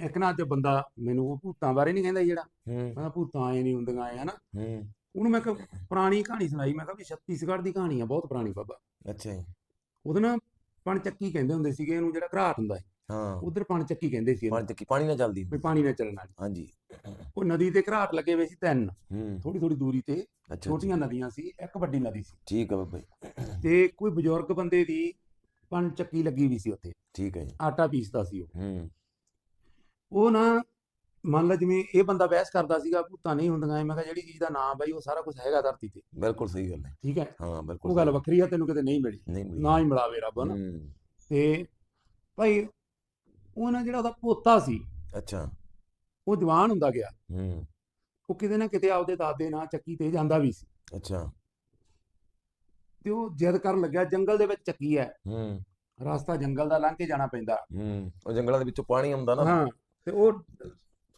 ਇੱਕ ਨਾ ਅੱਜ ਬੰਦਾ ਮੈਨੂੰ ਉਹ ਭੂਤਾਂ ਬਾਰੇ ਨਹੀਂ ਕਹਿੰਦਾ ਜਿਹੜਾ। ਹੂੰ। ਕਹਿੰਦਾ ਭੂਤਾਂ ਐ ਨਹੀਂ ਹੁੰਦੀਆਂ ਐ ਹਨਾ। ਹੂੰ। ਉਹਨੂੰ ਮੈਂ ਇੱਕ ਪੁਰਾਣੀ ਕਹਾਣੀ ਸੁਣਾਈ। ਮੈਂ ਕਿਹਾ ਵੀ ਛੱਤੀਸਗੜ੍ਹ ਦੀ ਕਹਾਣੀ ਆ ਬਹੁਤ ਪੁਰਾਣੀ ਬਾਬਾ। ਅੱਛਾ ਜੀ। ਉਹਦੇ ਨਾਲ ਪਣਚੱਕੀ ਕਹਿੰਦੇ ਹੁੰਦੇ ਸੀਗੇ ਇਹਨੂੰ ਜਿਹੜਾ ਘਰਾਟ ਹੁੰਦਾ ਹੈ ਹਾਂ। ਉਧਰ ਪਣਚੱਕੀ ਕਹਿੰਦੇ ਸੀ ਇਹਨੂੰ। ਪਾਣੀ ਤੇ ਪਾਣੀ ਨਾਲ ਚੱਲਦੀ ਵੀ ਪਾਣੀ ਨਾਲ ਚੱਲਣ ਵਾਲੀ। ਹਾਂਜੀ। ਉਹ ਨਦੀ ਤੇ ਘਰਾਟ ਲੱਗੇ ਹੋਏ ਸੀ ਤਿੰਨ। ਹੂੰ। ਥੋੜੀ ਥੋੜੀ ਦੂਰੀ ਤੇ ਅੱਛਾ ਛੋਟੀਆਂ ਨਦੀਆਂ ਸੀ ਇੱਕ ਵੱਡੀ ਨਦੀ ਸੀ। ਠੀਕ ਹੈ ਬਾਬਾ ਜੀ। ਤੇ ਕੋਈ ਬਜ਼ੁਰਗ ਬੰਦੇ ਦੀ ਪਣਚੱਕੀ ਲੱਗੀ ਵੀ ਸੀ ਉੱਥੇ। ਠੀਕ ਹੈ ਜੀ। ਆਟਾ ਪੀਸਦਾ ਸੀ ਉਹ। ਹੂੰ। ਉਹ ਨਾ ਮੰਨ ਲਾ ਜਿਵੇਂ ਇਹ ਬੰਦਾ ਬਹਿਸ ਕਰਦਾ ਸੀਗਾ ਭੂਤਾਂ ਨਹੀਂ ਹੁੰਦੀਆਂ ਮੈਂ ਕਿਹਾ ਜਿਹੜੀ ਚੀਜ਼ ਦਾ ਨਾਮ ਬਾਈ ਉਹ ਸਾਰਾ ਕੁਝ ਹੈਗਾ ਧਰਤੀ ਤੇ। ਬਿਲਕੁਲ ਸਹੀ ਗੱਲ ਹੈ। ਠੀਕ ਹੈ? ਹਾਂ ਬਿਲਕੁਲ ਉਹ ਗੱਲ। ਵੱਖਰੀ ਆ ਤੈਨੂੰ ਕਿਤੇ ਨਹੀਂ ਮਿਲੀ। ਨਾ ਹੀ ਮਿਲਾਵੇ ਰੱਬ ਨਾ ਤੇ ਭਾਈ ਉਹ ਨਾ ਜਿਹੜਾ ਉਹਦਾ ਪੋਤਾ ਸੀ ਅੱਛਾ। ਉਹ ਜਵਾਨ ਹੁੰਦਾ ਗਿਆ। ਹੂੰ। ਉਹ ਕਿਤੇ ਨਾ ਕਿਤੇ ਆਪਦੇ ਦਾਦੇ ਨਾਲ ਚੱਕੀ ਤੇ ਜਾਂਦਾ ਵੀ ਸੀ। ਅੱਛਾ। ਤੇ ਉਹ ਜਿੱਦ ਕਰਨ ਲੱਗਿਆ ਜੰਗਲ ਦੇ ਵਿੱਚ ਚੱਕੀ ਹੈ। ਹੂੰ। ਰਸਤਾ ਜੰਗਲ ਦਾ ਲੰਘ ਕੇ ਜਾਣਾ ਪੈਂਦਾ। ਹੂੰ। ਉਹ ਜੰਗਲਾਂ ਦੇ ਵਿੱਚੋਂ ਪਾਣੀ ਆਉਂਦਾ ਨਾ। ਹਾਂ। ਤੇ ਉਹ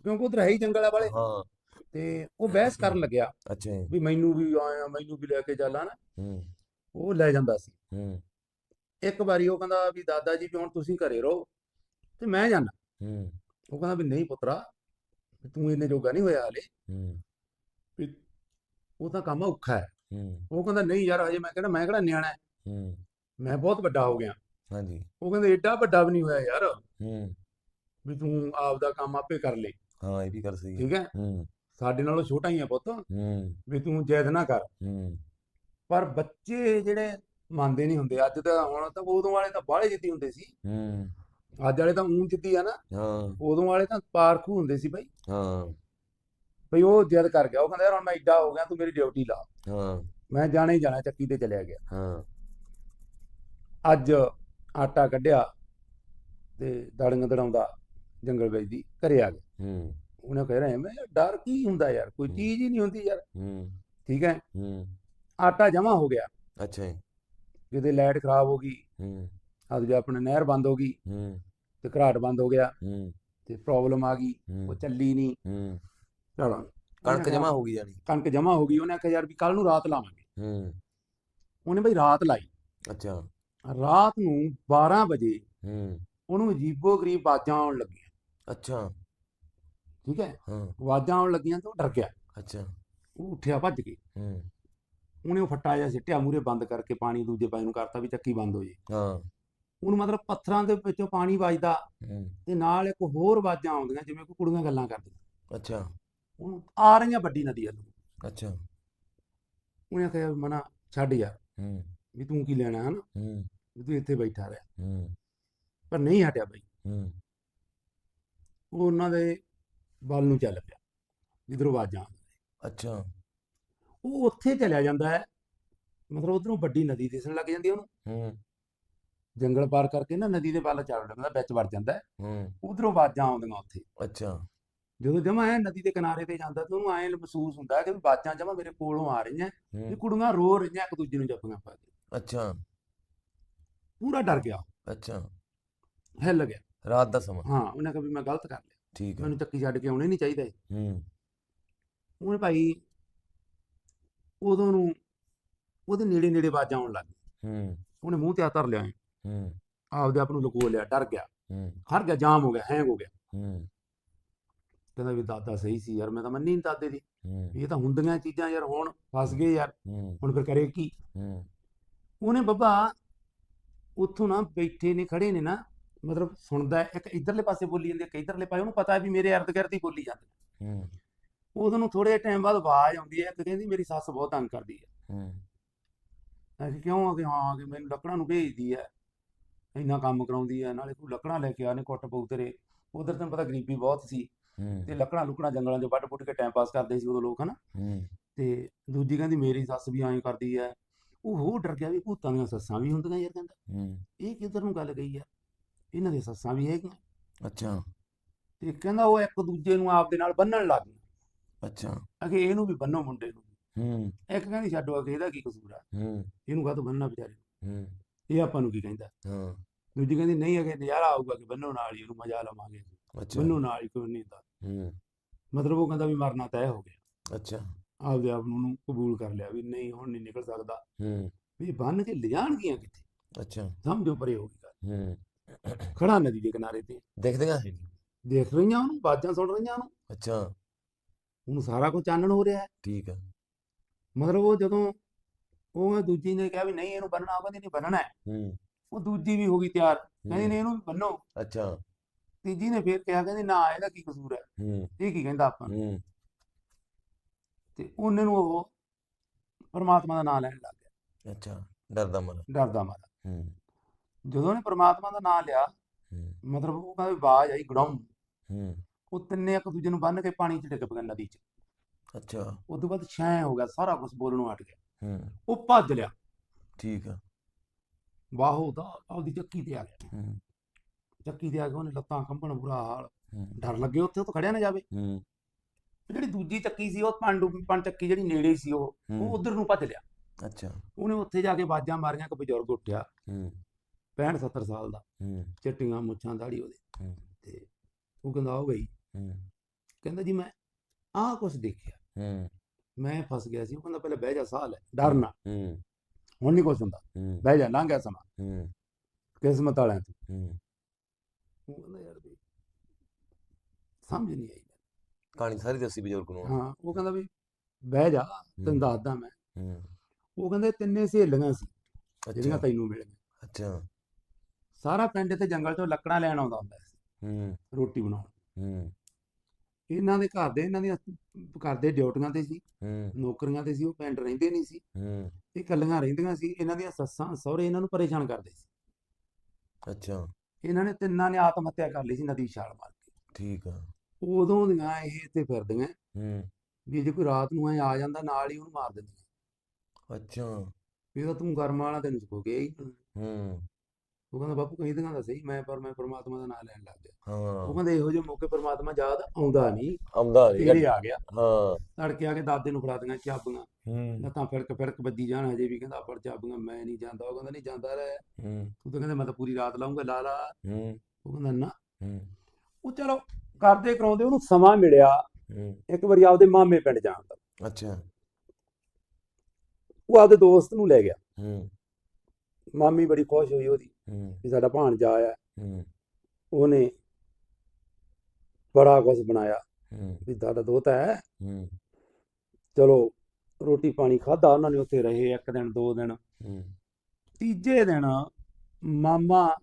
ਕਿਉਂਕਿ ਉਧਰ ਹੈ ਹੀ ਜੰਗਲ ਵਾਲੇ। ਹਾਂ। ਤੇ ਉਹ ਬਹਿਸ ਕਰਨ ਲੱਗਿਆ ਅੱਛਾ ਜੀ। ਵੀ ਮੈਨੂੰ ਵੀ ਆਇਆ ਮੈਨੂੰ ਵੀ ਲੈ ਕੇ ਚੱਲਾਂ ਨਾ ਹੂੰ। ਉਹ ਲੈ ਜਾਂਦਾ ਸੀ। ਹੂੰ। ਇੱਕ ਵਾਰੀ ਉਹ ਕਹਿੰਦਾ ਵੀ ਦਾਦਾ ਜੀ ਵੀ ਹੁਣ ਤੁਸੀਂ ਘਰੇ ਰਹੋ ਤੇ ਮੈਂ ਜਾਣਾ ਹੂੰ। ਉਹ ਕਹਿੰਦਾ ਵੀ ਨਹੀਂ ਪੁੱਤਰਾ ਤੂੰ ਇੰਨੇ ਜੋਗਾ ਨਹੀਂ ਹੋਇਆ ਹਲੇ। ਹੂੰ। ਵੀ ਉਹ ਤਾਂ ਕੰਮ ਔਖਾ ਹੈ। ਹੂੰ। ਉਹ ਕਹਿੰਦਾ ਨਹੀਂ ਯਾਰ ਹਜੇ ਮੈਂ ਕਹਿੰਦਾ ਮੈਂ ਕਿਹੜਾ ਨਿਆਣਾ ਹੈ। ਹੂੰ। ਮੈਂ ਬਹੁਤ ਵੱਡਾ ਹੋ ਗਿਆ। ਹਾਂਜੀ। ਉਹ ਕਹਿੰਦਾ ਏਡਾ ਵੱਡਾ ਵੀ ਨਹੀਂ ਹੋਇਆ ਯਾਰ। ਹੂੰ। ਵੀ ਤੂੰ ਆਪ ਦਾ ਕੰਮ ਆਪੇ ਕਰ ਲੈ। ਹਾਂ ਇਹ ਵੀ ਗੱਲ ਸਹੀ ਹੈ। ਠੀਕ ਹੈ? ਹੂੰ। ਸਾਡੇ ਨਾਲੋਂ ਛੋਟਾ ਹੀ ਹੈ ਪੁੱਤ। ਹੂੰ। ਵੀ ਤੂੰ ਜਿੱਦ ਨਾ ਕਰ। ਹੂੰ। ਪਰ ਬੱਚੇ ਜਿਹੜੇ ਮੰਨਦੇ ਨਹੀਂ ਹੁੰਦੇ। ਅੱਜ ਤਾਂ ਹੁਣ ਤਾਂ ਉਦੋਂ ਵਾਲੇ ਤਾਂ ਬਾਹਲੇ ਜਿੱਦੀ ਹੁੰਦੇ ਸੀ। ਹੂੰ। ਅੱਜ ਵਾਲੇ ਤਾਂ ਊਂ ਜਿੱਦੀ ਆ ਨਾ। ਹਾਂ। ਉਦੋਂ ਵਾਲੇ ਤਾਂ ਪਾਰਖੂ ਹੁੰਦੇ ਸੀ ਬਈ। ਹਾਂ। ਬਈ ਉਹ ਜਿੱਦ ਕਰ ਗਿਆ। ਉਹ ਕਹਿੰਦਾ ਯਾਰ ਹੁਣ ਮੈਂ ਏਡਾ ਹੋ ਗਿਆ ਤੂੰ ਮੇਰੀ ਡਿਊਟੀ ਲਾ। ਹਾਂ। ਮੈਂ ਜਾਣਾ ਹੀ ਜਾਣਾ ਚੱਕੀ ਤੇ ਚਲਿਆ ਗਿਆ। ਹਾਂ। ਅੱਜ ਆਟਾ ਕੱਢਿਆ ਤੇ ਦੜੀਆਂ ਦੜਾਉਂਦਾ। ਜੰਗਲ ਵਿੱਚ ਦੀ ਘਰੇ ਆ ਗਿਆ ਹੂੰ। ਉਹਨੇ ਕਹਿ ਰਿਹਾ ਮੈਂ ਡਰ ਕੀ ਹੁੰਦਾ ਯਾਰ ਕੋਈ। ਚੀਜ਼ ਹੀ ਨਹੀਂ ਹੁੰਦੀ ਯਾਰ। ਹੂੰ। ਠੀਕ ਹੈ? ਹੂੰ। ਆਟਾ ਜਮਾ ਹੋ ਗਿਆ। ਅੱਛਾ ਜੀ। ਕਿਤੇ ਲਾਈਟ ਖਰਾਬ ਹੋ ਗਈ। ਹੂੰ। ਆ ਦੂਜਾ ਆਪਣੇ ਨਹਿਰ ਬੰਦ ਹੋ ਗਈ। ਹੂੰ। ਤੇ ਘਰਾਟ ਬੰਦ ਹੋ ਗਿਆ। ਹੂੰ। ਤੇ ਪ੍ਰੋਬਲਮ ਆ ਗਈ। ਉਹ ਚੱਲੀ ਨਹੀਂ ਹੂੰ। ਚਲੋ। ਕਣਕ ਜਮਾ ਹੋ ਗਈ ਜਾਨੀ ਕਣਕ ਜਮਾ ਹੋ ਗਈ। ਉਹਨੇ ਆਖਿਆ ਯਾਰ ਵੀ ਕੱਲ ਨੂੰ ਰਾਤ ਲਾਵਾਂਗੇ। ਹੂੰ। ਉਹਨੇ ਬਈ ਰਾਤ ਲਾਈ। ਅੱਛਾ। ਰਾਤ ਨੂੰ 12 ਵਜੇ ਹੂੰ। ਉਹਨੂੰ ਅਜੀਬੋ ਗਰੀਬ ਆਵਾਜ਼ਾਂ ਆਉਣ ਲੱਗੀਆਂ ਅੱਛਾ। ਠੀਕ ਹੈ? ਹਾਂ। ਆਵਾਜ਼ਾਂ ਆਉਣ ਲੱਗੀਆਂ ਤਾਂ ਉਹ ਡਰ ਗਿਆ। ਅੱਛਾ। ਉਹ ਉੱਠਿਆ ਭੱਜ ਕੇ ਹੂੰ। ਉਹਨੇ ਉਹ ਫੱਟਾ ਜਿਹਾ ਸਿੱਟਿਆ ਮੂਰੇ ਬੰਦ ਕਰਕੇ ਪਾਣੀ ਦੂਜੇ ਪਾਸੇ ਨੂੰ ਕਰਤਾ ਵੀ ਚੱਕੀ ਬੰਦ ਹੋ ਜੇ। ਹਾਂ। ਉਹਨੂੰ ਮਤਲਬ ਪੱਥਰਾਂ ਦੇ ਵਿੱਚੋਂ ਪਾਣੀ ਵੱਜਦਾ ਹੂੰ। ਤੇ ਨਾਲ ਇੱਕ ਹੋਰ ਆਵਾਜ਼ਾਂ ਆਉਂਦੀਆਂ ਜਿਵੇਂ ਕੋਈ ਕੁੜੀਆਂ ਗੱਲਾਂ ਕਰਦੀਆਂ। ਅੱਛਾ। ਉਹਨੂੰ ਆ ਰਹੀਆਂ ਵੱਡੀ ਨਦੀ ਵੱਲੋਂ ਅੱਛਾ। ਉਹਨੇ ਆਖਿਆ ਮਨਾ ਛੱਡ ਯਾਰ। ਹੂੰ। ਵੀ ਤੂੰ ਕੀ ਲੈਣਾ ਹਨ? ਹੂੰ। ਵੀ ਤੂੰ ਇੱਥੇ ਬੈਠਾ ਰਹਿ। ਹੂੰ। ਪਰ ਨਹੀਂ ਹਟਿਆ ਬਈ। ਹੂੰ। ਉਹ ਉਹਨਾਂ ਦੇ ਵੱਲ ਨੂੰ ਚੱਲ ਪਿਆ ਜਿੱਧਰੋਂ ਆਵਾਜ਼ਾਂ ਅੱਛਾ। ਉਹ ਉੱਥੇ ਚਲਿਆ ਜਾਂਦਾ ਹੈ ਮਤਲਬ ਉਧਰੋਂ ਵੱਡੀ ਨਦੀ ਦਿਸਣ ਲੱਗ ਜਾਂਦੀ ਉਹਨੂੰ। ਹੂੰ। ਜੰਗਲ ਪਾਰ ਕਰਕੇ ਨਾ ਨਦੀ ਦੇ ਵੱਲ ਚੱਲ ਜਾਂਦਾ ਵਿੱਚ ਵੜ ਜਾਂਦਾ ਹੈ। ਹੂੰ। ਉਧਰੋਂ ਆਵਾਜ਼ਾਂ ਆਉਂਦੀਆਂ ਉੱਥੇ। ਅੱਛਾ। ਜਦੋਂ ਜਮਾ ਐ ਨਦੀ ਦੇ ਕਿਨਾਰੇ ਤੇ ਜਾਂਦਾ ਤੇ ਉਹਨੂੰ ਐ ਮਹਿਸੂਸ ਹੁੰਦਾ ਕਿ ਆਵਾਜ਼ਾਂ ਜਮਾ ਮੇਰੇ ਕੋਲੋਂ ਆ ਰਹੀਆਂ ਹੂੰ ਕੁੜੀਆਂ ਰੋ ਰਹੀਆਂ ਇੱਕ ਦੂਜੇ ਨੂੰ ਜੱਫੀਆਂ ਪਾ ਕੇ। ਅੱਛਾ। ਪੂਰਾ ਡਰ ਗਿਆ। ਅੱਛਾ। ਹਿੱਲ ਗਿਆ। ਰਾਤ ਦਾ ਸਮਾਂ। ਹਾਂ ਉਹਨੇ ਕਿਹਾ ਵੀ ਮੈਂ ਗਲਤ ਕਰ ਲਿਆ। ਠੀਕ ਹੈ ਮੈਨੂੰ ਚੱਕੀ ਛੱਡ ਕੇ ਆਉਣੇ ਨਹੀਂ ਚਾਹੀਦੇ। ਹੂੰ। ਉਹਨੇ ਭਾਈ ਉਦੋਂ ਨੂੰ ਉਹਦੇ ਨੇੜੇ ਨੇੜੇ ਆਵਾਜ਼ਾਂ ਆਉਣ ਲੱਗ ਗਈਆਂ। ਹੂੰ। ਉਹਨੇ ਮੂੰਹ ਤੇ ਧਰ ਲਿਆ ਹੂੰ। ਆਪਦੇ ਆਪ ਨੂੰ ਲੁਕੋ ਲਿਆ ਡਰ ਗਿਆ। ਹੂੰ। ਹਰ ਗਿਆ ਜਾਮ ਹੋ ਗਿਆ ਹੈਂਗ ਹੋ ਗਿਆ। ਹੂੰ। ਕਹਿੰਦਾ ਵੀ ਦਾਦਾ ਸਹੀ ਸੀ ਯਾਰ ਮੈਂ ਤਾਂ ਮੰਨੀ ਨਹੀਂ ਦਾਦੇ ਦੀ। ਇਹ ਤਾਂ ਹੁੰਦੀਆਂ ਚੀਜ਼ਾਂ ਯਾਰ ਹੁਣ ਫਸ ਗਏ ਯਾਰ। ਹੁਣ ਫਿਰ ਕਰੇ ਕੀ? ਹੂੰ। ਉਹਨੇ ਬੱਬਾ ਉੱਥੋਂ ਨਾ ਬੈਠੇ ਨੇ ਖੜੇ ਨੇ ਨਾ ਮਤਲਬ ਸੁਣਦਾ ਹੈ, ਇੱਕ ਇਧਰਲੇ ਪਾਸੇ ਬੋਲੀ ਜਾਂਦੀ ਹੈ ਇੱਕ ਇਧਰਲੇ ਪਾਸੇ ਉਹਨੂੰ ਪਤਾ ਹੈ ਵੀ ਮੇਰੇ ਇਰਦ ਗਿਰਦ ਹੀ ਬੋਲੀ ਜਾਂਦੀ ਹੂੰ। ਉਦੋਂ ਨੂੰ ਥੋੜੇ ਟਾਈਮ ਬਾਅਦ ਆਵਾਜ਼ ਆਉਂਦੀ ਹੈ ਇੱਕ ਕਹਿੰਦੀ ਮੇਰੀ ਸੱਸ ਬਹੁਤ ਤੰਗ ਕਰਦੀ ਹੈ। ਹੂੰ। ਕਿਹਾ ਕਿਉਂ? ਆ ਕਿ ਹਾਂ ਕਿ ਮੈਨੂੰ ਲੱਕੜਾਂ ਨੂੰ ਭੇਜਦੀ ਹੈ। ਇੰਨਾ ਕੰਮ ਕਰਾਉਂਦੀ ਹੈ ਨਾਲੇ ਤੂੰ ਲੱਕੜਾਂ ਲੈ ਕੇ ਆ ਨੇ ਕੁੱਟ ਪਊ ਤੇਰੇ। ਉਧਰ ਤੈਨੂੰ ਪਤਾ ਗਰੀਬੀ ਬਹੁਤ ਸੀ। ਹੂੰ। ਤੇ ਲੱਕੜਾਂ ਲੁਕੜਾਂ ਜੰਗਲਾਂ 'ਚੋਂ ਵੱਢ ਪੁੱਟ ਕੇ ਟਾਈਮ ਪਾਸ ਕਰਦੇ ਸੀ ਉਦੋਂ ਲੋਕ ਹਨਾ? ਹੂੰ। ਤੇ ਦੂਜੀ ਕਹਿੰਦੀ ਮੇਰੀ ਸੱਸ ਵੀ ਐਂ ਕਰਦੀ ਹੈ। ਉਹ ਹੋਰ ਡਰ ਗਿਆ ਵੀ ਭੂਤਾਂ ਦੀਆਂ ਸੱਸਾਂ ਵੀ ਹੁੰਦੀਆਂ ਯਾਰ ਕਹਿੰਦਾ। ਹੂੰ। ਇਹ ਕਿੱਧਰ ਨੂੰ ਗੱਲ ਗਈ ਆ ਇਹਨਾਂ ਦੀਆਂ ਸੱਸਾਂ ਵੀ ਹੈਗੀਆਂ। ਅੱਛਾ। ਤੇ ਕਹਿੰਦਾ ਉਹ ਇੱਕ ਦੂਜੇ ਨੂੰ ਆਪਦੇ ਨਾਲ ਬੰਨਣ ਲੱਗ ਗਏ ਅੱਛਾ। ਅਗੇ ਇਹਨੂੰ ਵੀ ਬੰਨੋ ਮੁੰਡੇ ਨੂੰ। ਹੂੰ। ਇੱਕ ਕਹਿੰਦੀ ਛੱਡੋ ਅਗੇ ਇਹਦਾ ਕੀ ਕਸੂਰ ਆ? ਹੂੰ। ਇਹਨੂੰ ਕਾਹਤੋਂ ਬੰਨਣਾ ਵਿਚਾਰੇ ਹੂੰ। ਇਹ ਆਪਾਂ ਨੂੰ ਕੀ ਕਹਿੰਦਾ? ਹਾਂ। ਦੂਜੀ ਕਹਿੰਦੀ ਨਹੀਂ ਅਗੇ ਨਜ਼ਾਰਾ ਆਊਗਾ ਕਿ ਬੰਨੋ ਨਾਲ ਹੀ ਉਹਨੂੰ ਮਜ਼ਾ ਲਵਾਂਗੇ ਅੱਛਾ। ਬੰਨੋ ਨਾਲ ਹੀ ਕੋਈ ਨਹੀਂ ਦਾ ਹੂੰ। ਮਤਲਬ ਉਹ ਕਹਿੰਦਾ ਵੀ ਮਰਨਾ ਤੈਅ ਹੋ ਗਿਆ। ਅੱਛਾ। ਆਪਦੇ ਆਪ ਨੂੰ ਉਹਨੂੰ ਕਬੂਲ ਕਰ ਲਿਆ ਵੀ ਨਹੀਂ ਹੁਣ ਨਹੀਂ ਨਿਕਲ ਸਕਦਾ। ਹੂੰ। ਵੀ ਬੰਨ ਕੇ ਲਿਜਾਣਗੀਆਂ ਕਿੱਥੇ? ਅੱਛਾ। ਸਮਝੋ ਪਰੇ ਹੋ ਗਈ ਗੱਲ। ਹੂੰ। ਖੜਾ ਨਦੀ ਦੇ ਕਿਨਾਰੇ ਤੇ। ਦੇਖਦੀਆਂ? ਸੀ ਦੇਖ ਰਹੀਆਂ ਉਹਨੂੰ ਬਾਜਾਂ ਸੁਣ ਰਹੀਆਂ ਉਹਨੂੰ। ਅੱਛਾ। ਉਹਨੂੰ ਸਾਰਾ ਕੁਝ ਚਾਨਣ ਹੋ ਰਿਹਾ ਹੈ। ਠੀਕ ਆ। ਮਤਲਬ ਉਹ ਜਦੋਂ ਉਹ ਦੂਜੀ ਨੇ ਕਿਹਾ ਵੀ ਨਹੀਂ ਇਹਨੂੰ ਬੰਨਣਾ ਉਹ ਕਹਿੰਦੀ ਨਹੀਂ ਬੰਨਣਾ ਹੈ। ਹੂੰ। ਉਹ ਦੂਜੀ ਵੀ ਹੋ ਗਈ ਤਿਆਰ। ਕਹਿੰਦੀ ਨਹੀਂ ਇਹਨੂੰ ਵੀ ਬੰਨੋ ਅੱਛਾ। ਤੀਜੀ ਨੇ ਫੇਰ ਕਿਹਾ ਕਹਿੰਦੀ ਨਾ ਇਹਦਾ ਕੀ ਕਸੂਰ ਹੈ? ਹੂੰ। ਇਹ ਕੀ ਕਹਿੰਦਾ ਆਪਾਂ? ਹੂੰ। ਤੇ ਉਹਨੇ ਨੂੰ ਉਹ ਪਰਮਾਤਮਾ ਦਾ ਨਾਮ ਲੈਣ ਲੱਗ ਗਿਆ। ਅੱਛਾ। ਡਰਦਾ ਮਨ ਡਰਦਾ ਮਾਰਾ। ਹੂੰ। ਜਦੋਂ ਉਹਨੇ ਪਰਮਾਤਮਾ ਦਾ ਨਾਮ ਲਿਆ ਮਤਲਬ ਉਹ ਕਹਿੰਦਾ ਆਵਾਜ਼ ਆਈ ਗੜਾਉਂ ਹੂੰ। ਉਹ ਤਿੰਨੇ ਇੱਕ ਦੂਜੇ ਨੂੰ ਬੰਨ ਕੇ ਪਾਣੀ 'ਚ ਡਿੱਗ ਪਏ ਨਦੀ 'ਚ। ਅੱਛਾ। ਉਸ ਤੋਂ ਬਾਅਦ ਛੈਂ ਹੋ ਗਿਆ ਸਾਰਾ ਕੁਝ ਬੋਲਣੋਂ ਹਟ ਗਿਆ। ਹੂੰ। ਉਹ ਭੱਜ ਲਿਆ। ਠੀਕ ਆ। ਵਾਹੋ ਦਾ ਆਪਦੀ ਚੱਕੀ ਤੇ ਆ ਗਿਆ। ਹੂੰ। ਚੱਕੀ ਤੇ ਆ ਕੇ ਉਹਨੇ ਲੱਤਾਂ ਕੰਬਣ ਬੁਰਾ ਹਾਲ। ਡਰ ਲੱਗੇ ਉੱਥੇ ਤਾਂ ਖੜਿਆ ਨਾ ਜਾਵੇ। ਹੂੰ। ਜਿਹੜੀ ਦੂਜੀ ਚੱਕੀ ਸੀ ਉਹ ਪਾਂਡੂ ਪੰਜ ਚੱਕੀ ਜਿਹੜੀ ਨੇੜੇ ਸੀ ਉਹ ਉਹ ਉਧਰ ਨੂੰ ਭੱਜ ਲਿਆ। ਅੱਛਾ। ਉਹਨੇ ਉੱਥੇ ਜਾ ਕੇ ਬਾਜਾਂ ਮਾਰੀਆਂ ਕਿ ਬਜ਼ੁਰਗ ਉੱਠਿਆ। ਹੂੰ। 65 70 ਸਾਲ ਦਾ। ਚਿੱਟੀਆਂ ਮੁੱਛਾਂ ਦਾੜੀ ਉਹਦੇ। ਤੇ ਉਹ ਕਹਿੰਦਾ ਉਹ ਗਈ ਹੂੰ। ਕਹਿੰਦਾ ਜੀ ਮੈਂ ਆਹ ਕੁਝ ਦੇਖਿਆ। ਮੈਂ ਫਸ ਗਿਆ ਸੀ। ਉਹ ਕਹਿੰਦਾ ਪਹਿਲੇ ਬਹਿ ਜਾ ਸਾਹ ਲੈ ਡਰਨਾ ਹੂੰ। ਹੁਣ ਨਹੀਂ ਕੁਝ ਹੁੰਦਾ। ਬਹਿ ਜਾ ਲੰਘ ਗਿਆ ਸਮਾਂ। ਕਿਸਮਤ ਵਾਲਿਆਂ ਤੋਂ। ਉਹ ਕਹਿੰਦਾ ਯਾਰ ਵੀ ਸਮਝ ਨਹੀਂ ਆਈ ਕਹਾਣੀ ਸਾਰੀ ਦੱਸੀ ਬਜ਼ੁਰਗ ਨੂੰ। ਹਾਂ ਉਹ ਕਹਿੰਦਾ ਵੀ ਬਹਿ ਜਾ ਤੈਨੂੰ ਦੱਸਦਾ ਮੈਂ। ਉਹ ਕਹਿੰਦੇ ਤਿੰਨੇ ਸਹੇਲੀਆਂ ਸੀ ਜਿਹੜੀਆਂ ਤੈਨੂੰ ਮਿਲੀਆਂ। ਅੱਛਾ। ਸਾਰਾ ਪਿੰਡ ਤੇ ਜੰਗਲ ਚੋਂ ਲੱਕੜਾਂ ਲੈਣ ਆਉਂਦਾ ਹੁੰਦਾ ਸੀ ਹੂੰ। ਰੋਟੀ ਬਣਾਉਣ। ਹੂੰ। ਇਹਨਾਂ ਦੇ ਘਰ ਦੇ ਇਹਨਾਂ ਦੀਆਂ ਘਰ ਦੇ ਡਿਊਟੀਆਂ ਤੇ ਸੀ ਹੂੰ। ਨੌਕਰੀਆਂ ਤੇ ਸੀ ਉਹ ਪਿੰਡ ਰਹਿੰਦੇ ਨਹੀਂ ਸੀ। ਹੂੰ। ਇਹ ਇਕੱਲੀਆਂ ਰਹਿੰਦੀਆਂ ਸੀ ਇਹਨਾਂ ਦੀਆਂ ਸੱਸਾਂ ਸਹੁਰੇ ਇਹਨਾਂ ਨੂੰ ਪਰੇਸ਼ਾਨ ਕਰਦੇ ਸੀ। ਅੱਛਾ। ਇਹਨਾਂ ਨੇ ਤਿੰਨਾਂ ਨੇ ਆਤਮ ਹੱਤਿਆ ਕਰ ਲਈ ਸੀ ਨਦੀ ਛਾਲ ਮਾਰ ਕੇ। ਠੀਕ ਆ। ਉਦੋਂ ਦੀਆਂ ਇਹ ਇੱਥੇ ਫਿਰਦੀਆਂ ਹੂੰ। ਵੀ ਜੇ ਕੋਈ ਰਾਤ ਨੂੰ ਐ ਆ ਜਾਂਦਾ ਨਾਲ ਹੀ ਉਹਨੂੰ ਮਾਰ ਦਿੰਦੀਆਂ। ਅੱਛਾ। ਵੀ ਤਾਂ ਤੂੰ ਕਰਮ ਵਾਲਾ ਤੈਨੂੰ ਸੁੱਕ ਗਿਆ ਹੀ। ਨਹੀਂ। ਹੂੰ। ਉਹ ਕਹਿੰਦਾ ਬਾਪੂ ਕਹਿੰਦੀਆਂ ਤਾਂ ਸਹੀ ਮੈਂ ਪਰ ਮੈਂ ਪ੍ਰਮਾਤਮਾ ਦਾ ਨਾਮ ਲੈਣ ਲੱਗ ਗਿਆ। ਉਹ ਹਾਂ ਕਹਿੰਦੇ ਇਹੋ ਜਿਹੇ ਮੌਕੇ ਪ੍ਰਮਾਤਮਾ ਯਾਦ ਆਉਂਦਾ ਨਹੀਂ। ਆਉਂਦਾ ਨੀ ਤੇਰੇ ਆ ਗਿਆ। ਹਾਂ। ਤੜਕੇ ਆ ਕੇ ਦਾਦੇ ਨੂੰ ਫੜਾ ਦੀਆਂ ਚਾਬੀਆਂ। ਹੂੰ। ਲੱਤਾਂ ਫਿੜਕ ਫਿੜਕ ਵੱਜੀ ਜਾਣ ਹਜੇ ਵੀ। ਕਹਿੰਦਾ ਫੜ ਚਾਬੀਆਂ ਮੈਂ ਨਹੀਂ ਜਾਂਦਾ। ਉਹ ਕਹਿੰਦਾ ਨਹੀਂ ਜਾਂਦਾ ਰਹਿ। ਹੂੰ। ਤੂੰ ਤਾਂ ਕਹਿੰਦਾ ਮੈਂ ਤਾਂ ਪੂਰੀ ਰਾਤ ਲਾਉਂਗਾ ਲਾ ਲਾ। ਹੂੰ। ਉਹ ਕਹਿੰਦਾ ਨਾ। ਹੂੰ। ਉਹ ਚਲੋ ਕਰਦੇ ਕਰਾਉਂਦੇ ਉਹਨੂੰ ਸਮਾਂ ਮਿਲਿਆ। ਇੱਕ ਵਾਰੀ ਆਪਦੇ ਮਾਮੇ ਪਿੰਡ ਜਾਣ ਦਾ। ਅੱਛਾ। ਉਹ ਆਪਦੇ ਦੋਸਤ ਨੂੰ ਲੈ ਗਿਆ। ਹੂੰ। ਮਾਮੀ ਬੜੀ ਖੁਸ਼ ਹੋਈ ਉਹਦੀ ਹੂੰ। ਵੀ ਸਾਡਾ ਭਾਣਜਾ ਆਇਆ। ਹੂੰ। ਉਹਨੇ ਬੜਾ ਕੁਝ ਬਣਾਇਆ। ਹੂੰ। ਵੀ ਸਾਡਾ ਦੋਤਾ ਹੈ। ਹੂੰ। ਚਲੋ ਰੋਟੀ ਪਾਣੀ ਖਾਧਾ ਉਹਨਾਂ ਨੇ ਉੱਥੇ ਰਹੇ ਇੱਕ ਦਿਨ ਦੋ ਦਿਨ। ਹੂੰ। ਤੀਜੇ ਦਿਨ ਮਾਮਾ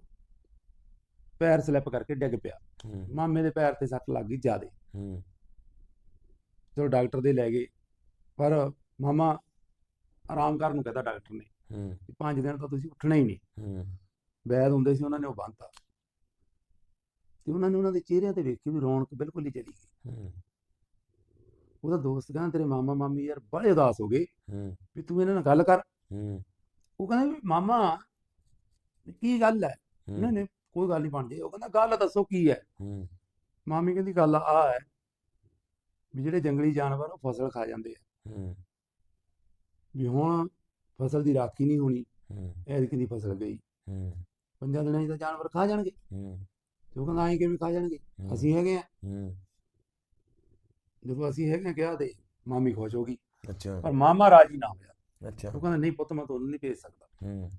ਪੈਰ ਸਲਿੱਪ ਕਰਕੇ ਡਿੱਗ ਪਿਆ। ਹੂੰ। ਮਾਮੇ ਦੇ ਪੈਰ ਤੇ ਸੱਟ ਲੱਗ ਗਈ ਜ਼ਿਆਦੇ। ਹੂੰ। ਚਲੋ ਡਾਕਟਰ ਦੇ ਲੈ ਗਏ। ਪਰ ਮਾਮਾ ਆਰਾਮ ਕਰਨ ਨੂੰ ਕਹਿੰਦਾ ਡਾਕਟਰ ਨੇ। ਹੂੰ। ਪੰਜ ਦਿਨ ਤਾਂ ਤੁਸੀਂ ਉੱਠਣਾ ਹੀ ਨਹੀਂ। ਹੂੰ। ਵੈਦ ਹੁੰਦੇ ਸੀ ਉਹਨਾਂ ਨੇ ਉਹ ਬੰਨਤਾ। ਤੇ ਉਹਨਾਂ ਨੇ ਉਹਨਾਂ ਦੇ ਚਿਹਰਿਆਂ ਤੇ ਵੇਖੀ ਵੀ ਰੌਣਕ ਬਿਲਕੁਲ ਹੀ ਚਲੀ ਗਈ। ਹੂੰ। ਉਹਦਾ ਦੋਸਤ ਕਹਿੰਦਾ ਤੇਰੇ ਮਾਮਾ ਮਾਮੀ ਯਾਰ ਬੜੇ ਉਦਾਸ ਹੋ ਗਏ। ਹੂੰ। ਵੀ ਤੂੰ ਇਹਨਾਂ ਨਾਲ ਗੱਲ ਕਰ। ਹੂੰ। ਉਹ ਕਹਿੰਦਾ ਵੀ ਮਾਮਾ ਕੀ ਗੱਲ ਹੈ। ਨਹੀਂ ਨਹੀਂ ਕੋਈ ਗੱਲ ਨਹੀਂ ਬਣ ਜੇ। ਉਹ ਕਹਿੰਦਾ ਗੱਲ ਦੱਸੋ ਕੀ ਹੈ ਹੂੰ। ਮਾਮੀ ਕਹਿੰਦੀ ਗੱਲ ਆ ਹੈ ਵੀ ਜਿਹੜੇ ਜੰਗਲੀ ਜਾਨਵਰ ਉਹ ਫਸਲ ਖਾ ਜਾਂਦੇ ਆ। ਹੂੰ। ਵੀ ਹੁਣ ਫਸਲ ਦੀ ਰਾਖੀ ਨਹੀਂ ਹੋਣੀ ਹੂੰ। ਐਤਕੀ ਦੀ ਫਸਲ ਗਈ? ਹੂੰ। ਪੰਜਾਂ ਦਿਨਾਂ 'ਚ ਤਾਂ ਜਾਨਵਰ ਖਾ ਜਾਣਗੇ। ਹੂੰ। ਤੇ ਉਹ ਕਹਿੰਦਾ ਐਂ ਕਿਵੇਂ ਖਾ ਜਾਣਗੇ? ਹੂੰ। ਅਸੀਂ ਹੈਗੇ ਆ। ਹੂੰ। ਜਦੋਂ ਅਸੀਂ ਹੈਗੇ ਕਿਹਾ ਤੇ ਮਾਮੀ ਖੁਸ਼ ਹੋ ਗਈ। ਅੱਛਾ। ਪਰ ਮਾਮਾ ਰਾਜੀ ਨਾ ਹੋਇਆ। ਅੱਛਾ। ਉਹ ਕਹਿੰਦਾ ਨਹੀਂ ਪੁੱਤ ਮੈਂ ਤੁਹਾਨੂੰ ਨਹੀਂ ਭੇਜ ਸਕਦਾ। ਹੂੰ।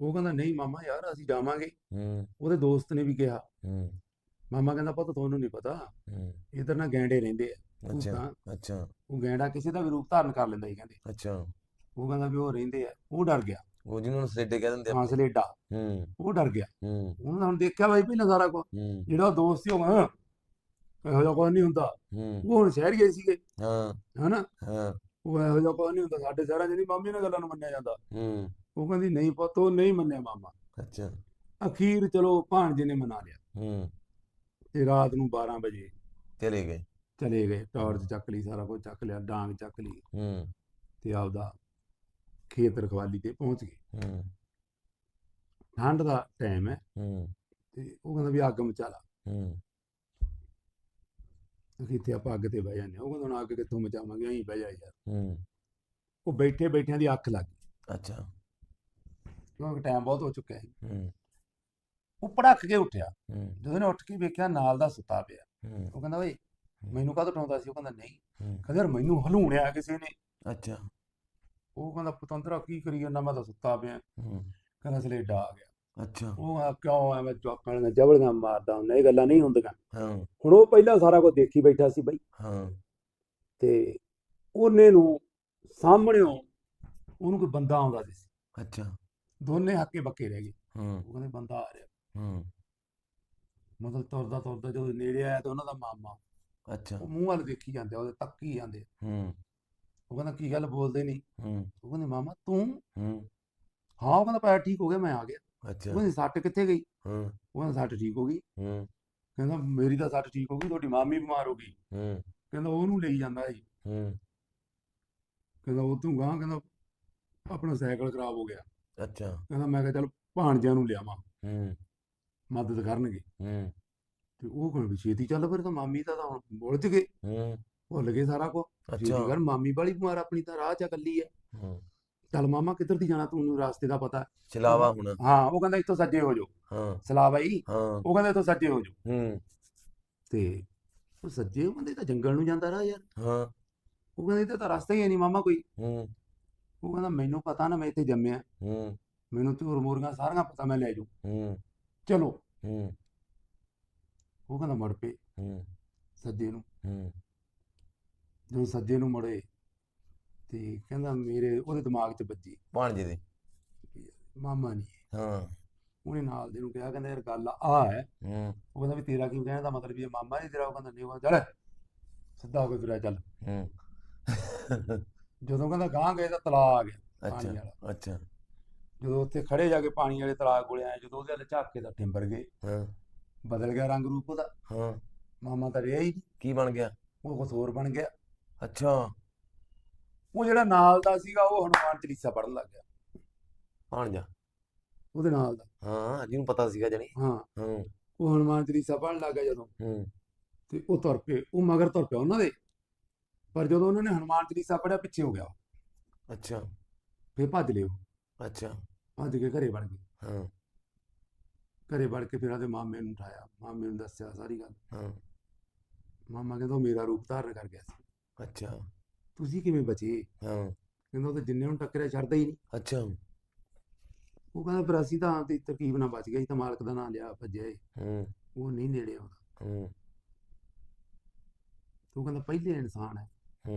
ਉਹ ਕਹਿੰਦਾ ਨਹੀਂ ਮਾਮਾ ਯਾਰ ਅਸੀਂ ਜਾਵਾਂਗੇ। ਹੂੰ। ਉਹਦੇ ਦੋਸਤ ਨੇ ਵੀ ਕਿਹਾ। ਹੂੰ। ਮਾਮਾ ਕਹਿੰਦਾ ਪੁੱਤ ਤੁਹਾਨੂੰ ਨਹੀਂ ਪਤਾ। ਹੂੰ। ਇਧਰ ਨਾ ਗੈਂਡੇ ਰਹਿੰਦੇ ਆ। ਅੱਛਾ। ਉਹ ਗੈਂਡਾ ਕਿਸੇ ਦਾ ਵੀ ਰੂਪ ਧਾਰਨ ਕਰ ਲੈਂਦਾ ਸੀ ਕਹਿੰਦੇ। ਅੱਛਾ। ਉਹ ਕਹਿੰਦਾ ਵੀ ਉਹ ਰਹਿੰਦੇ ਆ ਉਹ ਡਰ ਗਿਆ। ਉਹ ਜਿਹਨੂੰ ਨੂੰ ਸਲੇਡੇ ਕਹਿ ਦਿੰਦੇ ਆ ਹਾਂ ਸਲੇਡਾ ਹੂੰ। ਉਹ ਡਰ ਗਿਆ। ਹੂੰ। ਉਹਨਾਂ ਨੇ ਹੁਣ ਦੇਖਿਆ ਬਾਈ ਪਹਿਲਾਂ ਸਾਰਾ ਕੁਝ ਹੂੰ। ਜਿਹੜਾ ਦੋਸਤ ਸੀ ਉਹ ਕਹਿੰਦਾ ਇਹੋ ਜਿਹਾ ਕੁਝ ਨਹੀਂ ਹੁੰਦਾ। ਹੂੰ। ਉਹ ਹੁਣ ਸ਼ਹਿਰ ਗਏ ਸੀਗੇ। ਹਾਂ। ਹਨਾ? ਹਾਂ। ਉਹ ਇਹੋ ਜਿਹਾ ਕੁਝ ਨਹੀਂ ਹੁੰਦਾ। ਸਾਡੇ ਸ਼ਹਿਰਾਂ 'ਚ ਨਹੀਂ ਮਾਮੀ ਇਹਨਾਂ ਗੱਲਾਂ ਨੂੰ ਮੰਨਿਆ ਜਾਂਦਾ। ਹੂੰ। ਉਹ ਕਹਿੰਦੀ ਨਹੀਂ ਪੁੱਤ ਉਹ ਨਹੀਂ ਮੰਨਿਆ ਮਾਮਾ। ਅੱਛਾ। ਅਖੀਰ ਚਲੋ ਭਾਣਜੇ ਨੇ ਮਨਾ ਲਿਆ। ਹੂੰ। ਤੇ ਰਾਤ ਨੂੰ 12 ਵਜੇ ਚਲੇ ਗਏ। ਚਲੇ ਗਏ। ਟਾਰਚ ਚੱਕ ਲਈ ਸਾਰਾ ਕੁਝ ਚੱਕ ਲਿਆ ਡਾਂਗ ਚੱਕ ਲਈ। ਹੂੰ। ਤੇ ਆਪਦਾ ਖੇਤ ਰਖਵਾਲੀ ਤੇ ਪਹੁੰਚ ਗਏ। ਹੂੰ। ਠੰਡ ਦਾ ਟਾਈਮ ਹੈ। ਹੂੰ। ਤੇ ਉਹ ਕਹਿੰਦਾ ਵੀ ਅੱਗ ਮਚਾ ਲਾ। ਹੂੰ। ਇੱਥੇ ਆਪਾਂ ਅੱਗ ਤੇ ਬਹਿ ਜਾਂਦੇ। ਉਹ ਕਹਿੰਦਾ ਅੱਗ ਕਿੱਥੋਂ ਮਚਾਵਾਂਗੇ? ਅਸੀਂ ਬਹਿ ਜਾ ਯਾਰ। ਹੂੰ। ਉਹ ਬੈਠੇ ਬੈਠਿਆਂ ਦੀ ਅੱਖ ਲੱਗ ਗਈ। ਅੱਛਾ। ਕਿਉਂਕਿ ਟਾਈਮ ਬਹੁਤ ਹੋ ਚੁੱਕਿਆ ਸੀ। ਹੂੰ। ਉਹ ਭੜਕ ਕੇ ਉੱਠਿਆ। ਜਦੋਂ ਨੇ ਉੱਠ ਕੇ ਵੇਖਿਆ ਨਾਲ ਦਾ ਸੁੱਤਾ ਪਿਆ। ਉਹ ਕਹਿੰਦਾ ਓਏ ਮੈਨੂੰ ਕਾਹਤੋਂ ਉਠਾਉਂਦਾ ਸੀ? ਉਹ ਕਹਿੰਦਾ ਨਹੀਂ। ਕਹਿੰਦਾ ਯਾਰ ਮੈਨੂੰ ਹਲੂਣਿਆ ਕਿਸੇ ਨੇ। ਅੱਛਾ। ਉਹ ਕਹਿੰਦਾ ਪਤੰਦਰਾ ਕੀ ਕਰੀ ਜਾਂਦਾ ਮੈਂ ਤਾਂ ਸੁੱਤਾ ਪਿਆ। ਕਹਿੰਦਾ ਸਲੇਡਾ ਆ ਗਿਆ। ਅੱਛਾ। ਉਹ ਆ ਕਿਉਂ ਐਵੇਂ ਚੌਕਾਂ ਦੀਆਂ ਜਬਲੀਆਂ ਮਾਰਦਾ ਹੁੰਦਾ? ਇਹ ਗੱਲਾਂ ਨਹੀਂ ਹੁੰਦੀਆਂ। ਹਾਂ। ਹੁਣ ਉਹ ਪਹਿਲਾਂ ਸਾਰਾ ਕੁਝ ਦੇਖੀ ਬੈਠਾ ਸੀ ਬਈ। ਹਾਂ। ਤੇ ਉਹਨੇ ਨੂੰ ਸਾਹਮਣਿਓ ਉਹਨੂੰ ਕੋਈ ਬੰਦਾ ਆਉਂਦਾ ਸੀ। ਅੱਛਾ। ਦੋਨੇ ਹੱਕੇ ਬੱਕੇ ਰਹਿ ਗਏ। ਹੂੰ। ਉਹ ਕਹਿੰਦੇ ਬੰਦਾ ਆ ਰਿਹਾ। ਹੂੰ। ਮਤਲਬ ਤੁਰਦਾ ਤੁਰਦਾ ਜਦੋਂ ਨੇੜੇ ਆਇਆ ਤੇ ਉਹਨਾਂ ਦਾ ਮਾਮਾ। ਅੱਛਾ। ਉਹ ਮੂੰਹ ਵੱਲ ਦੇਖੀ ਜਾਂਦੇ ਉਹਦੇ ਤੱਕੀ ਜਾਂਦੇ। ਹੂੰ। ਉਹ ਕਹਿੰਦਾ ਕੀ ਗੱਲ ਬੋਲਦੇ ਨਹੀਂ ਹੂੰ। ਉਹ ਕਹਿੰਦੇ ਮਾਮਾ ਤੂੰ ਹੂੰ। ਹਾਂ ਉਹ ਕਹਿੰਦਾ ਪੈਰ ਠੀਕ ਹੋ ਗਿਆ ਮੈਂ ਆ ਗਿਆ। ਉਹ ਅੱਛਾ ਕਹਿੰਦੀ ਸੱਟ ਕਿੱਥੇ ਗਈ? ਹੂੰ। ਉਹ ਕਹਿੰਦਾ ਸੱਟ ਠੀਕ ਹੋ ਗਈ। ਹੂੰ। ਕਹਿੰਦਾ ਮੇਰੀ ਤਾਂ ਸੱਟ ਠੀਕ ਹੋ ਗਈ ਤੁਹਾਡੀ ਮਾਮੀ ਬਿਮਾਰ ਹੋ ਗਈ। ਹੂੰ। ਕਹਿੰਦਾ ਉਹਨੂੰ ਲਈ ਜਾਂਦਾ ਜੀ ਹੂੰ। ਕਹਿੰਦਾ ਉਹ ਤੂੰ ਗਾਂ ਕਹਿੰਦਾ ਆਪਣਾ ਸਾਈਕਲ ਖਰਾਬ ਹੋ ਗਿਆ। ਅੱਛਾ। ਕਹਿੰਦਾ ਮੈਂ ਕਿਹਾ ਚੱਲ ਭਾਣਜਿਆਂ ਨੂੰ ਲਿਆਵਾਂ। ਹੂੰ। ਮਦਦ ਕਰਨਗੇ। ਹੂੰ। ਤੇ ਉਹ ਕਹਿੰਦਾ ਵੀ ਛੇਤੀ ਚੱਲ ਫਿਰ ਤਾਂ ਮਾਮੀ ਤਾਂ ਤਾਂ ਹੁਣ ਬੁਲਝ ਗਏ ਹੂੰ। ਭੁੱਲ ਗਏ ਸਾਰਾ ਕੁਝ ਅੱਛਾ। ਕਰ ਮਾਮੀ ਵਾਲੀ ਬਿਮਾਰ ਆਪਣੀ ਤਾਂ ਰਾਹ ਚ ਇਕੱਲੀ ਹੈ ਹੂੰ। ਚੱਲ ਮਾਮਾ ਕਿੱਧਰ ਦੀ ਜਾਣਾ ਤੂੰ? ਰਾਸਤੇ ਦਾ ਪਤਾ। ਚਲਾਵਾ ਹੁਣ। ਹਾਂ ਉਹ ਕਹਿੰਦਾ ਇੱਥੋਂ ਸੱਜੇ ਹੋ ਜਾਓ। ਹਾਂ। ਸਲਾਹ ਬਾਈ। ਹਾਂ। ਉਹ ਕਹਿੰਦਾ ਇੱਥੋਂ ਸੱਜੇ ਹੋ ਜਾਓ। ਹੂੰ। ਤੇ ਉਹ ਸੱਜੇ ਉਹ ਕਹਿੰਦੇ ਤਾਂ ਜੰਗਲ ਨੂੰ ਜਾਂਦਾ ਰਾਹ ਯਾਰ। ਹਾਂ। ਉਹ ਕਹਿੰਦੇ ਇੱਥੇ ਤਾਂ ਰਸਤਾ ਹੀ ਨਹੀਂ ਮਾਮਾ ਕੋਈ। ਹੂੰ। ਉਹ ਕਹਿੰਦਾ ਮੈਨੂੰ ਪਤਾ ਨਾ ਮੈਂ ਇੱਥੇ ਜੰਮਿਆ। ਹੂੰ। ਮੈਨੂੰ ਝੂਰ ਮੂਰੀਆਂ ਸਾਰੀਆਂ ਪਤਾ ਮੈਂ ਲੈ ਜਾਊ। ਹੂੰ। ਚਲੋ। ਹੂੰ। ਉਹ ਕਹਿੰਦਾ ਮੁੜ ਪਏ ਹੂੰ। ਸੱਜੇ ਨੂੰ। ਹੂੰ। ਜਦੋਂ ਸੱਜੇ ਨੂੰ ਮੁੜੇ ਤੇ ਕਹਿੰਦਾ ਮੇਰੇ ਉਹਦੇ ਦਿਮਾਗ 'ਚ ਵੱਜੀ। ਭਾਣਜੇ ਦੇ? ਮਾਮਾ ਨਹੀਂ ਹਾਂ। ਉਹਨੇ ਨਾਲ ਦੇ ਨੂੰ ਕਿਹਾ ਕਹਿੰਦਾ ਯਾਰ ਗੱਲ ਆ ਹੈ। ਹੂੰ। ਉਹ ਕਹਿੰਦਾ ਵੀ ਤੇਰਾ ਕੀ ਕਹਿਣ ਦਾ ਮਤਲਬ ਇਹ ਮਾਮਾ ਨਹੀਂ ਤੇਰਾ ਉਹ ਕਹਿੰਦਾ ਨਹੀਂ ਉਹ ਕਹਿੰਦਾ ਚੱਲ ਸਿੱਧਾ ਹੋ ਕੇ ਤੁਰਿਆ ਚੱਲ। ਹੂੰ। ਜਦੋਂ ਕਹਿੰਦਾ ਗਾਂ ਗਏ ਤਾਂ ਤਲਾ ਆ ਗਿਆ ਪਾਣੀ ਅੱਛਾ ਵਾਲਾ। ਅੱਛਾ। ਜਦੋਂ ਉੱਥੇ ਖੜੇ ਜਾ ਕੇ ਪਾਣੀ ਵਾਲੇ ਤਲਾਅ ਕੋਲੇ ਆਏ ਜਦੋਂ ਉਹਦੇ ਵੱਲ ਝਾਕ ਕੇ ਤਾਂ ਟਿੰਬਰ ਗਏ। ਹਾਂ। ਬਦਲ ਗਿਆ ਰੰਗ ਰੂਪ ਉਹਦਾ। ਹਾਂ। ਮਾਮਾ ਤਾਂ ਰਿਹਾ ਹੀ ਨਹੀਂ ਕੀ ਬਣ ਗਿਆ? ਉਹ ਕੁਛ ਹੋਰ ਬਣ ਗਿਆ। ਅੱਛਾ। ਉਹ ਜਿਹੜਾ ਨਾਲ ਦਾ ਸੀਗਾ ਉਹ ਹਨੂਮਾਨ ਚਾਲੀਸਾ ਪੜਨ ਲੱਗ ਗਿਆ। ਭਾਣਜਾ ਉਹਦੇ ਨਾਲ ਦਾ। ਹਾਂ ਜਿਹਨੂੰ ਪਤਾ ਸੀਗਾ ਜਣੀ। ਹਾਂ। ਹਾਂ। ਉਹ ਹਨੂਮਾਨ ਚਾਲੀਸਾ ਪੜਨ ਲੱਗ ਗਿਆ ਜਦੋਂ। ਹੂੰ। ਤੇ ਉਹ ਤੁਰ ਪਏ। ਉਹ ਮਗਰ ਤੁਰ ਪਿਆ ਉਹਨਾਂ ਦੇ। ਪਰ ਜਦੋਂ ਉਹਨਾਂ ਨੇ ਹਨੂਮਾਨ ਚਾਲੀਸਾ ਪੜਿਆ ਪਿੱਛੇ ਹੋ ਗਿਆ ਅੱਛਾ। ਫੇਰ ਭੱਜ ਲਿਓ ਅੱਛਾ। ਭੱਜ ਕੇ ਘਰੇ ਵੜ ਗਏ। ਹਾਂ। ਘਰੇ ਵੜ ਕੇ ਫਿਰ ਉਹਦੇ ਮਾਮੇ ਨੂੰ ਉਠਾਇਆ। ਮਾਮੇ ਨੂੰ ਦੱਸਿਆ ਸਾਰੀ ਗੱਲ। ਹਾਂ। ਮਾਮਾ ਕਹਿੰਦਾ ਉਹ ਮੇਰਾ ਰੂਪ ਧਾਰਨ ਕਰ ਗਿਆ ਸੀ। ਅੱਛਾ। ਤੁਸੀਂ ਕਿਵੇਂ ਬਚੇ? ਹਾਂ। ਕਹਿੰਦਾ ਉਹ ਤਾਂ ਜਿੰਨੇ ਨੂੰ ਟੱਕਰਿਆ ਛੱਡਦਾ ਹੀ ਨਹੀਂ। ਅੱਛਾ। ਉਹ ਕਹਿੰਦਾ ਪਰ ਅਸੀਂ ਤਾਂ ਦੀ ਤਰਕੀਬ ਨਾਲ ਬਚ ਗਏ ਅਸੀਂ ਤਾਂ ਮਾਲਕ ਦਾ ਨਾਮ ਲਿਆ ਭੱਜਿਆ ਏ। ਹੂੰ। ਉਹ ਨਹੀਂ ਨੇੜੇ ਆਉਂਦਾ। ਹੂੰ। ਤੇ ਉਹ ਕਹਿੰਦਾ ਪਹਿਲੇ ਇਨਸਾਨ ਹੈ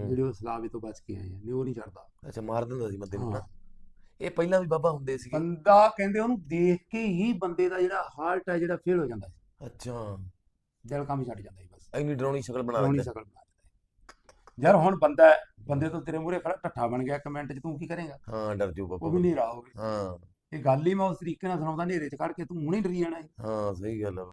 ਜਿਹੜੇ ਉਹ ਸਲਾਵੇ ਤੋਂ ਬਚ ਕੇ ਆਏ ਆ ਨਹੀਂ ਉਹ ਨਹੀਂ ਛੱਡਦਾ ਅੱਛਾ ਮਾਰ ਦਿੰਦਾ ਸੀ ਬੰਦੇ ਨੂੰ ਨਾ। ਇਹ ਪਹਿਲਾਂ ਵੀ ਬਾਬਾ ਹੁੰਦੇ ਸੀਗੇ। ਬੰਦਾ ਕਹਿੰਦੇ ਉਹਨੂੰ ਦੇਖ ਕੇ ਹੀ ਬੰਦੇ ਦਾ ਜਿਹੜਾ ਹਾਰਟ ਹੈ ਜਿਹੜਾ ਫੇਲ ਹੋ ਜਾਂਦਾ ਸੀ। ਅੱਛਾ। ਦਿਲ ਕੰਮ ਛੱਡ ਜਾਂਦਾ ਸੀ ਬਸ। ਇੰਨੀ ਡਰਾਉਣੀ ਸ਼ਕਲ ਬਣਾ ਲੈਂਦਾ। ਸ਼ਕਲ ਬਣਾ ਯਾਰ ਹੁਣ ਬੰਦਾ ਬੰਦੇ ਤੋਂ ਤੇਰੇ ਮੂਹਰੇ ਖੜਾ ਠੱਠਾ ਬਣ ਗਿਆ ਇੱਕ ਮਿੰਟ 'ਚ ਤੂੰ ਕੀ ਕਰੇਗਾ? ਹਾਂ ਡਰ ਜੂ ਉਹ ਬਾਬਾ ਵੀ ਨਹੀਂ ਰਾਹ ਹੋਵੇ। ਹਾਂ। ਇਹ ਗੱਲ ਹੀ ਮੈਂ ਉਸ ਤਰੀਕੇ ਨਾਲ ਸੁਣਾਉਂਦਾ ਹਨੇਰੇ 'ਚ ਕੱਢ ਕੇ ਤੂੰ ਹੁਣੇ ਡਰੀ ਜਾਣਾ ਹੈ ਹਾਂ ਸਹੀ ਗੱਲ ਆ।